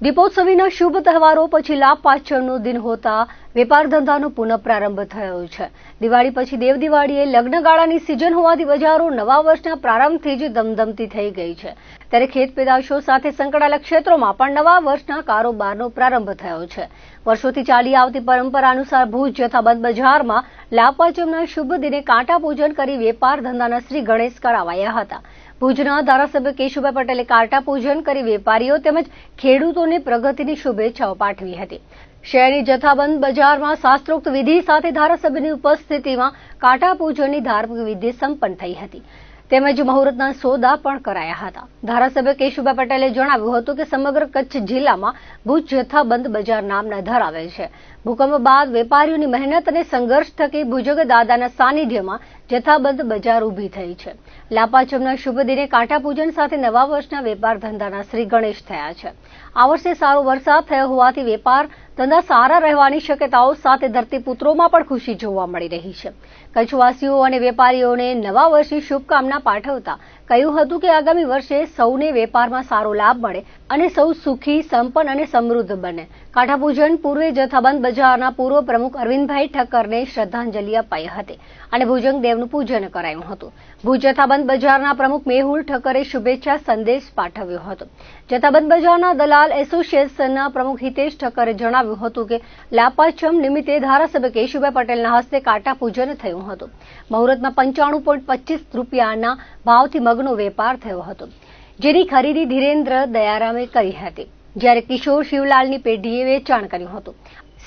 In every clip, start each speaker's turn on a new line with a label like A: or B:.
A: દીપોત્સવીના શુભ તહેવારો પછી લાભ પાંચમનો દિન હોતા વેપાર ધંધાનો પુનઃ પ્રારંભ થયો છે. દિવાળી પછી દેવ દિવાળીએ લગ્નગાળાની સિઝન હોવાથી બજારો નવા વર્ષના પ્રારંભથી જ ધમધમતી થઈ ગઈ છે. ત્યારે ખેત પેદાશો સાથે સંકળાયેલા ક્ષેત્રોમાં પણ નવા વર્ષના કારોબારનો પ્રારંભ થયો છે. વર્ષોથી ચાલી આવતી પરંપરા અનુસાર ભુજ જથ્થાબંધ બજારમાં લાભપાંચમના શુભ દિને કાંટા પૂજન કરી વેપાર ધંધાના શ્રી ગણેશ કરાવાયા હતા. ભુજના ધારાસભ્ય કેશુભાઈ પટેલે કાંટા પૂજન કરી વેપારીઓ તેમજ ખેડૂતોને પ્રગતિની શુભેચ્છાઓ પાઠવી હતી. શહેરની જથ્થાબંધ બજારમાં શાસ્ત્રોક્ત વિધિ સાથે ધારાસભ્યની ઉપસ્થિતિમાં કાંટા પૂજનની ધાર્મિક વિધિ સંપન્ન થઈ હતી. તેમજ મુહૂર્તના સોદા પણ કરાયા હતા. ધારાસભ્ય કેશુભાઈ પટેલે જણાવ્યું હતું કે સમગ્ર કચ્છ જિલ્લામાં ભુજ જથ્થાબંધ બજાર નામના ધરાવે છે. ભૂકંપ બાદ વેપારીઓની મહેનત અને સંઘર્ષ થકી ભુજગ દાદાના સાનિધ્યમાં જથ્થાબંધ બજાર ઊભી થઈ છે. લાપાચમના શુભ દિને કાંટા પૂજન સાથે નવા વર્ષના વેપાર ધંધાના શ્રી ગણેશ થયા છે. આ વર્ષે સારો વરસાદ થયો હોવાથી વેપાર ધંધા સારા રહેવાની શક્યતાઓ સાથે ધરતીપુત્રોમાં પણ ખુશી જોવા મળી રહી છે. કચ્છવાસીઓ અને વેપારીઓને નવા વર્ષની શુભકામના પાઠવતા કહ્યું હતું કે આગામી વર્ષે સૌને વેપારમાં સારો લાભ મળે અને સૌ સુખી, સંપન્ન અને સમૃદ્ધ બને. કાંઠાપૂજન પૂર્વે જથ્થાબંધ બજારના પૂર્વ પ્રમુખ અરવિંદભાઈ ઠક્કરને શ્રદ્ધાંજલિ અપાઈ હતી અને ભુજંગ દેવનું પૂજન કરાયું હતું. ભુજ જથ્થાબંધ બજારના પ્રમુખ મેહુલ ઠક્કરે શુભેચ્છા સંદેશ પાઠવ્યો હતો. જથ્થાબંધ બજારના દલાલ એસોસિએશનના પ્રમુખ હિતેશ ઠક્કરે જણાવ્યું હતું કે, લાપાછમ નિમિત્તે ધારાસભ્ય કેશુભાઈ પટેલના હસ્તે કાંટા પૂજન થયું હતું. મુહૂર્તમાં પંચાણું પોઈન્ટ પચીસ રૂપિયાના ભાવથી મગનો વેપાર થયો હતો, જેની ખરીદી ધીરેન્દ્ર દયારામે કરી હતી. જ્યારે કિશોર શિવલાલની પેઢીએ વેચાણ કર્યું હતું.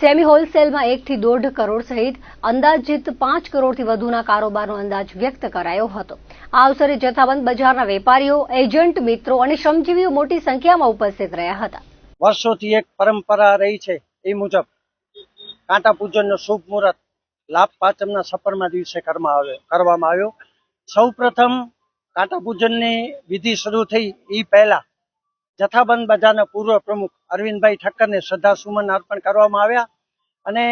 A: સેમી હોલસેલમાં એકથી દોઢ કરોડ સહિત અંદાજિત પાંચ કરોડથી વધુના કારોબારનો અંદાજ વ્યક્ત કરાયો હતો. આ અવસરે જથ્થાબંધ બજારના વેપારીઓ, એજન્ટ મિત્રો અને શ્રમજીવીઓ મોટી સંખ્યામાં ઉપસ્થિત રહ્યા હતા.
B: વર્ષોથી એક પરંપરા રહી છે એ મુજબ કાંટા પૂજનનો શુભ મુહૂર્ત લાભ પાંચમના સફરમાં દિવસે કરવામાં આવ્યો સૌ પ્રથમ કાંટા પૂજનની વિધિ શરૂ થઈ એ પહેલા જથ્થાબંધ બજારના પૂર્વ પ્રમુખ અરવિંદભાઈ ઠક્કરને શ્રદ્ધા સુમન અર્પણ કરવામાં આવ્યા અને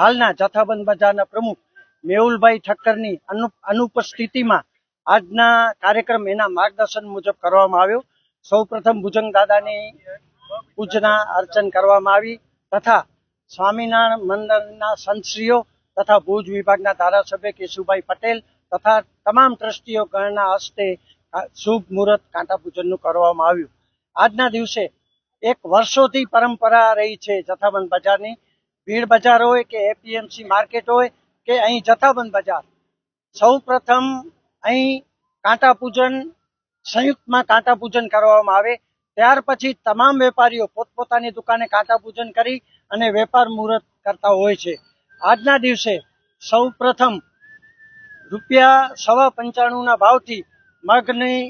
B: હાલના જથ્થાબંધ બજારના પ્રમુખ મેહુલભાઈ ઠક્કરની અનુ, અનુપસ્થિતિમાં આજના કાર્યક્રમ એના માર્ગદર્શન મુજબ કરવામાં આવ્યો. સૌ પ્રથમ ભુજંગ દાદાની પૂજના અર્ચન કરવામાં આવી તથા સ્વામિનારાયણ મંડળના સંતશ્રીઓ તથા ભુજ વિભાગના ધારાસભ્ય કેશુભાઈ પટેલ તથા તમામ ટ્રસ્ટીઓ ગણના હસ્તે શુભ મુહૂર્ત કાંટા પૂજનનું કરવામાં આવ્યું. આજના દિવસે એક વર્ષોથી પરંપરા રહી છે જથ્થાબંધ બજારની. ભીડ બજાર હોય કે એપીએમસી માર્કેટ હોય કે અહીં જથ્થાબંધ બજાર. સૌ પ્રથમ અહીં કાંટા પૂજન, સંયુક્તમાં કાંટા પૂજન કરવામાં આવે. ત્યાર પછી તમામ વેપારીઓ પોતપોતાની દુકાને કાંટા પૂજન કરી અને વેપાર મુહૂર્ત કરતા હોય છે. આજના દિવસે સૌ પ્રથમ રૂપિયા સવા પંચાણુંના ભાવથી મગની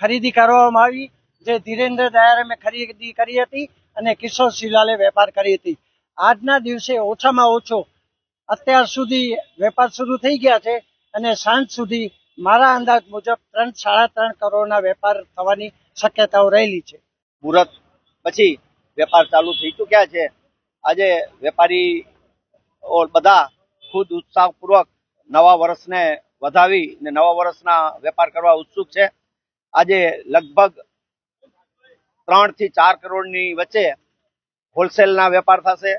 B: ખરીદી કરવામાં આવી. જે ધીરેન્દ્ર દયારામે ખરીદી કરી હતી અને કિશોર શિલાલે વેપાર કરી હતી. આજના દિવસે ઓછામાં ઓછો અત્યાર સુધી વેપાર શરૂ થઈ ગયા છે અને સાંજ સુધી મારા અંદાજ મુજબ ત્રણ, સાડા ત્રણ કરોડના વેપાર થવાની શક્યતાઓ રહેલી છે.
C: મુહૂર્ત પછી વેપાર ચાલુ થઈ ચૂક્યા છે. આજે વેપારી બધા ખુદ ઉત્સાહપૂર્વક નવા વર્ષને વધાવી ને નવા વર્ષના વેપાર કરવા ઉત્સુક છે. આજે લગભગ ત્રણથી ચાર કરોડની વચ્ચે હોલસેલના વેપાર થશે.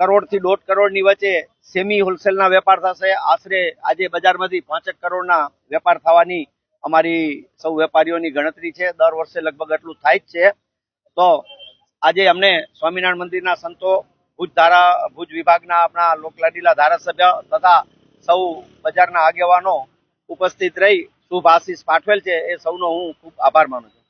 C: કરોડથી દોઢ કરોડની વચ્ચે સેમી હોલસેલના વેપાર થશે. આશરે આજે બજારમાંથી પાંચેક કરોડના વેપાર થવાની અમારી સૌ વેપારીઓની ગણતરી છે. દર વર્ષે લગભગ એટલું થાય જ છે. તો આજે અમને સ્વામિનારાયણ મંદિરના સંતો, ભુજ ધારા, ભુજ વિભાગના આપણા લોકલાડીલા ધારાસભ્ય તથા સૌ બજારના આગેવાનો ઉપસ્થિત રહી શુભ આશીષ પાઠવેલ છે. એ સૌનો હું ખૂબ આભાર માનું છું.